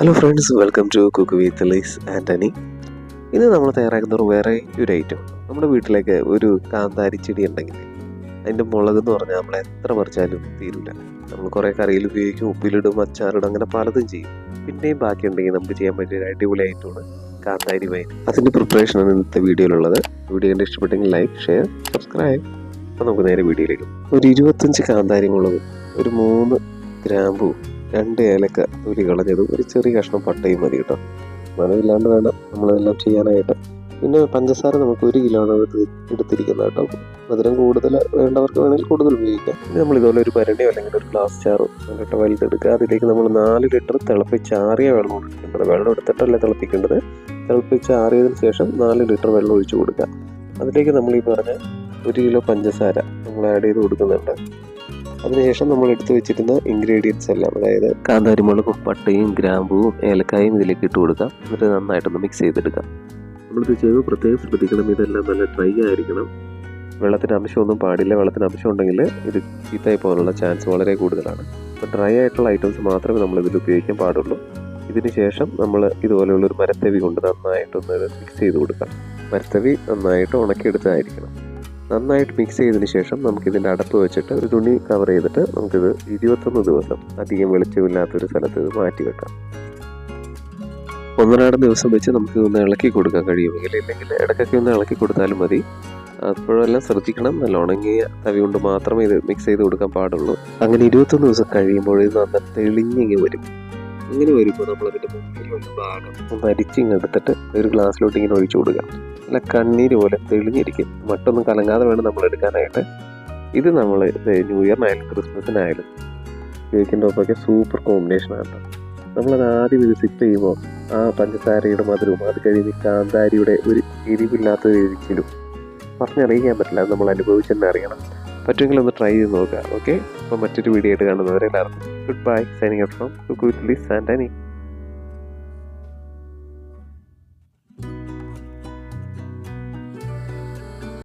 Hello friends welcome to cook with Lise Antony ഇന്ന് നമ്മൾ തയ്യാറാക്കുന്ന ഒരു വേറെ ഒരു ഐറ്റം നമ്മുടെ വീട്ടിലേക്ക് ഒരു കാന്താരി ചെടി ഉണ്ടെങ്കിൽ അതിന്റെ മുളക് എന്ന് പറഞ്ഞാൽ നമ്മൾ എത്ര പറിച്ചാലും തീരില്ല നമ്മൾ കുറേ കറിയിൽ ഉപയോഗിക്കും ഉപ്പിലിടും അച്ചാറിടും അങ്ങനെ പലതും ചെയ്യും. പിന്നെയും ബാക്കി ഉണ്ടെങ്കിൽ നമുക്ക് ചെയ്യാൻ പറ്റിയ അടിപൊളി ഐറ്റമാണ് കാന്താരി വൈൻ. അതിന്റെ പ്രിപ്പറേഷനാണ് ഇന്നത്തെ വീഡിയോയിലുള്ളത്. വീഡിയോ കണ്ട് ഇഷ്ടപ്പെട്ടെങ്കിൽ ലൈക്ക് ഷെയർ സബ്സ്ക്രൈബ് അപ്പോൾ നമുക്ക് നേരെ വീഡിയോയിലേക്ക് ഒരു ഇരുപത്തഞ്ച് കാന്താരി മുളകും ഒരു മൂന്ന് ഗ്രാമ്പും രണ്ട് ഏലക്ക തൊലി കളഞ്ഞതും ഒരു ചെറിയ കഷ്ണം പട്ടയും മതി കേട്ടോ. മണമില്ലാണ്ട് വേണം നമ്മളെല്ലാം ചെയ്യാനായിട്ട്. പിന്നെ പഞ്ചസാര നമുക്ക് ഒരു കിലോ ആണ് എടുത്തിരിക്കുന്നത് കേട്ടോ. മധുരം കൂടുതൽ വേണ്ടവർക്ക് വേണമെങ്കിൽ കൂടുതൽ ഉപയോഗിക്കാം. നമ്മൾ ഇതുപോലെ ഒരു പരണ്ടിയോ അല്ലെങ്കിൽ ഒരു ഗ്ലാസ് ചാറോ എന്നിട്ട് വലുതെടുക്കുക. അതിലേക്ക് നമ്മൾ നാല് ലിറ്റർ തിളപ്പിച്ചാറിയ വെള്ളം ഒഴിക്കേണ്ടത് വെള്ളം എടുത്തിട്ടല്ല തിളപ്പിക്കേണ്ടത്? തിളപ്പിച്ചാറിയതിന് ശേഷം നാല് ലിറ്റർ വെള്ളം ഒഴിച്ചു കൊടുക്കുക. അതിലേക്ക് നമ്മൾ ഈ പറഞ്ഞ ഒരു കിലോ പഞ്ചസാര നമ്മൾ ആഡ് ചെയ്ത് കൊടുക്കുന്നുണ്ട്. അതിനുശേഷം നമ്മൾ എടുത്തു വെച്ചിരുന്ന ഇൻഗ്രീഡിയൻസ് എല്ലാം അതായത് കാന്താരിമുളകും പട്ടയും ഗ്രാമ്പുവും ഏലക്കായും ഇതിലേക്ക് ഇട്ട് കൊടുക്കാം. എന്നിട്ട് നന്നായിട്ടൊന്ന് മിക്സ് ചെയ്തെടുക്കാം. നമ്മളിത് ചെയ്യുമ്പോൾ പ്രത്യേകം ശ്രദ്ധിക്കണം. ഇതെല്ലാം നല്ല ഡ്രൈ ആയിരിക്കണം. വെള്ളത്തിന് അംശമൊന്നും പാടില്ല. വെള്ളത്തിന് അംശം ഉണ്ടെങ്കിൽ ഇത് ചീത്തയായി പോകാനുള്ള ചാൻസ് വളരെ കൂടുതലാണ്. അപ്പോൾ ഡ്രൈ ആയിട്ടുള്ള ഐറ്റംസ് മാത്രമേ നമ്മൾ ഇതിൽ ഉപയോഗിക്കാൻ പാടുള്ളൂ. ഇതിന് ശേഷം നമ്മൾ ഇതുപോലെയുള്ള ഒരു മരത്തവി കൊണ്ട് നന്നായിട്ടൊന്ന് മിക്സ് ചെയ്ത് കൊടുക്കാം. മരത്തവി നന്നായിട്ട് ഉണക്കിയെടുത്തതായിരിക്കണം നന്നായിട്ട് മിക്സ് ചെയ്തതിന് ശേഷം നമുക്ക് നമുക്കിതിന്റെ അടപ്പ് വെച്ചിട്ട് ഒരു തുണി കവർ ചെയ്തിട്ട് നമുക്കിത് ഇരുപത്തൊന്ന് ദിവസം അധികം വെളിച്ചമില്ലാത്തൊരു സ്ഥലത്ത് ഇത് മാറ്റി വെക്കാം. ഒന്നരാട് ദിവസം വെച്ച് നമുക്ക് ഒന്ന് ഇളക്കി കൊടുക്കാൻ കഴിയുമെങ്കിൽ ഇല്ലെങ്കിൽ ഇടയ്ക്കൊക്കെ ഒന്ന് ഇളക്കി കൊടുത്താലും മതി. അപ്പോഴെല്ലാം ശ്രദ്ധിക്കണം. നല്ല ഉണങ്ങിയ തവി കൊണ്ട് മാത്രമേ ഇത് മിക്സ് ചെയ്ത് കൊടുക്കാൻ പാടുള്ളൂ. അങ്ങനെ ഇരുപത്തൊന്ന് ദിവസം കഴിയുമ്പോൾ ഇത് നല്ല തെളിഞ്ഞിങ്ങി വരും. ഇങ്ങനെ വരുമ്പോൾ നമ്മൾ അതിന്റെ ഒരു ഭാഗം ഒന്ന് അരിച്ചിങ്ങെടുത്തിട്ട് ഒരു ഗ്ലാസ്സിലോട്ട് ഇങ്ങനെ ഒഴിച്ചു കൊടുക്കാം. നല്ല കണ്ണീര് പോലെ തെളിഞ്ഞിരിക്കും. മട്ടൊന്നും കലങ്ങാതെ വേണം നമ്മൾ എടുക്കാനായിട്ട്. ഇത് നമ്മൾ ന്യൂ ഇയറിനായാലും ക്രിസ്മസിനായാലും ഉപയോഗിക്കുന്ന ഒപ്പൊക്കെ സൂപ്പർ കോമ്പിനേഷൻ കോമ്പിനേഷനാണ് നമ്മളത് ആദ്യം ഇത് സിപ്പ് ചെയ്യുമ്പോൾ ആ പഞ്ചസാരയുടെ മധുരവും അത് കഴിഞ്ഞ് കാന്താരിയുടെ ഒരു എരിവില്ലാത്ത എരിച്ചിലും പറഞ്ഞറിയിക്കാൻ പറ്റില്ല. നമ്മൾ അനുഭവിച്ച് തന്നെ അറിയണം. പറ്റുമെങ്കിൽ ഒന്ന് ട്രൈ ചെയ്ത് നോക്കുക. ഓക്കെ അപ്പോൾ മറ്റൊരു വീഡിയോ ആയിട്ട് കാണുന്നവരെ എല്ലാവർക്കും good bye signing from and Ani